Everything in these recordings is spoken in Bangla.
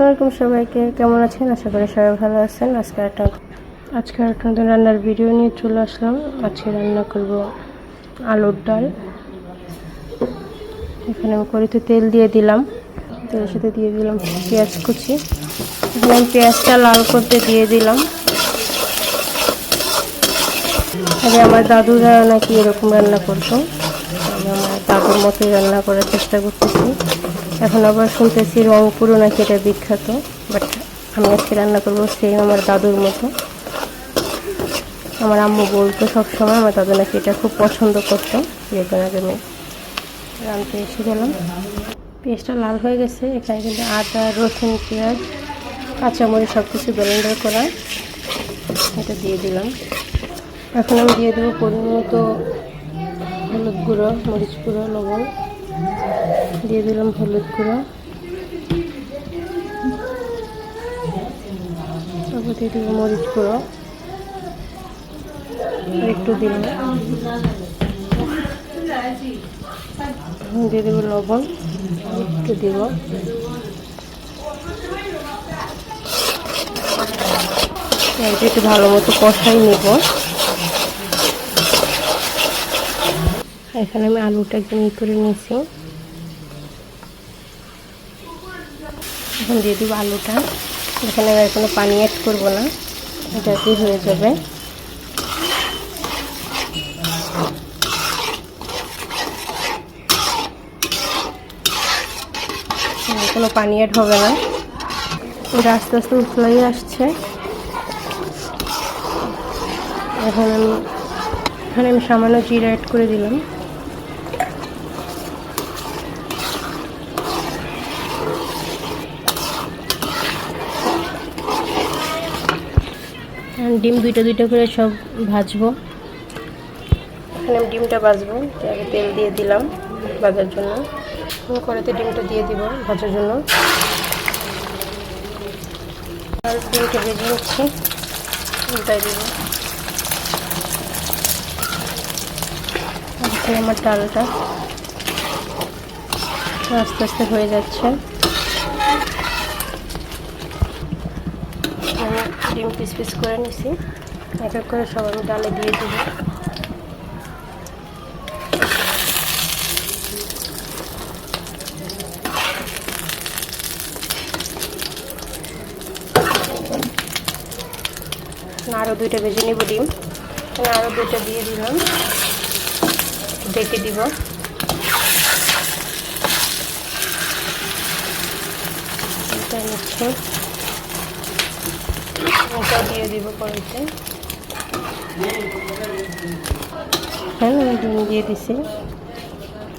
আসসালামু আলাইকুম সবাইকে। কেমন আছেন? আশা করি সবাই ভালো আছেন। আজকে একটা আজকে একটা নতুন রান্নার ভিডিও নিয়ে চলে আসলাম। আজকে রান্না করব আলুর ডাল। এখানে আমি কড়িতে তেল দিয়ে দিলাম। তেলের সাথে দিয়ে দিলাম পেঁয়াজ কুচি। এখানে আমি পেঁয়াজটা লাল করতে দিয়ে দিলাম। আগে আমার দাদুরা নাকি এরকম রান্না করতো। দাদুর মতোই রান্না করার চেষ্টা করতেছি। এখন আবার শুনতেছি রংপুরও নাকি এটা বিখ্যাত বাট আমি আজকে রান্না করব সেম আমার দাদুর মতো। আমার আম্মু বলতো সবসময় আমার দাদু নাকি এটা খুব পছন্দ করতো যেখানে আগে আমি রানতে এসে গেলাম। পেঁয়াজটা লাল হয়ে গেছে, এখানে কিন্তু আদা, রসুন, পেঁয়াজ, কাঁচামরিচ সব কিছু ব্লেন্ডার করা। এটা দিয়ে দিলাম। এখন আমি দিয়ে দেবো পরিমাণ মতো হলুদ গুঁড়ো, মরিচ গুঁড়ো, লবণ দিয়ে দিলাম হলুদ গুঁড়ো। তারপর দিয়ে দেবো মরিচ গুঁড়ো। একটু দিলাম। দিয়ে দেবো লবণ একটু দিব। একটু ভালো মতো কষাই নেব। এখানে আমি আলুটা একদম ই করে নিয়েছি। এখন দিয়ে দিব আলুটা। এখানে আর কোনো পানি অ্যাড করব না। এটা দিয়ে হয়ে যাবে। কোনো পানি অ্যাড হবে না। ওটা আস্তে আস্তে উতলাই আসছে। এখন আমি এখানে আমি সামান্য জিরা অ্যাড করে দিলাম। ডিম দুইটা দুইটা করে সব ভাজবো। এখানে ডিমটা ভাজবো আগে তেল দিয়ে দিলাম ভাজার জন্য। কড়াইতে ডিমটা দিয়ে দিব ভাজার জন্য। ডিমটা ভেজে নিচ্ছি উল্টাই দিব। আমার ডালটা আস্তে আস্তে হয়ে যাচ্ছে। ডিম পিস পিস করে নিছি। এক এক করে সব আমি ডালে দিয়ে দিব। আরও দুইটা ভেজে নিব ডিম। আরও দুইটা দিয়ে দিলাম। ডেকে দিব। এটা নিচ্ছে এটা দিয়ে দিব কড়াইতে। হ্যাঁ আমি ডিম দিয়ে দিছি।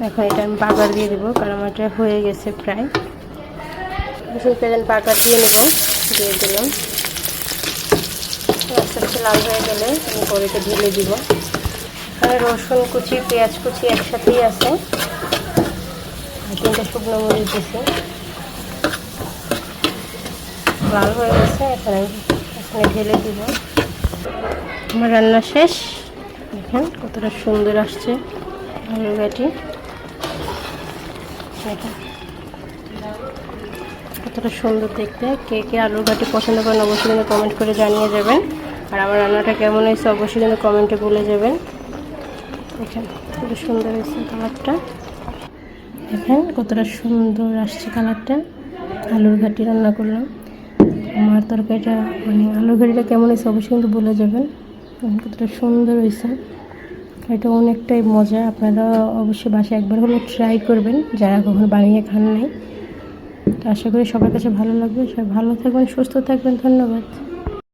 এখন এটা আমি বাগার দিয়ে দেবো, কারণ এটা হয়ে গেছে প্রায়। রসুন পেঁয়াজ দিয়ে নেব, দিয়ে দিলাম। আস্তে আস্তে লাল হয়ে গেলে আমি কড়াইতে ঢেলে দিব। এখানে রসুন কুচি, পেঁয়াজ কুচি একসাথেই আছে। তিনটা শুকনো মরিচ দিছি। লাল হয়ে গেছে, এখানে ঢেলে দিব। আমার রান্না শেষ। দেখেন কতটা সুন্দর আসছে আলু গাটি কতটা সুন্দর দেখতে। কে কে আলুর ঘাটি পছন্দ করেন অবশ্যই কিন্তু কমেন্ট করে জানিয়ে যাবেন আর আমার রান্নাটা কেমন হয়েছে অবশ্যই কিন্তু কমেন্টে বলে যাবেন। দেখেন কত সুন্দর হয়েছে কালারটা। দেখেন কতটা সুন্দর আসছে কালারটা। আলুর ঘাটি রান্না করলাম। আমার তরকারিটা মানে আলুর গাড়িটা কেমন হয়েছে অবশ্যই কিন্তু বলে যাবেন। কতটা সুন্দর হয়েছে। এটা অনেকটাই মজা। আপনারা অবশ্যই বাসায় একবার হলে ট্রাই করবেন। যারা কখনো বানিয়ে খান নাই। তো আশা করি সবার কাছে ভালো লাগবে। সবাই ভালো থাকবেন, সুস্থ থাকবেন। ধন্যবাদ।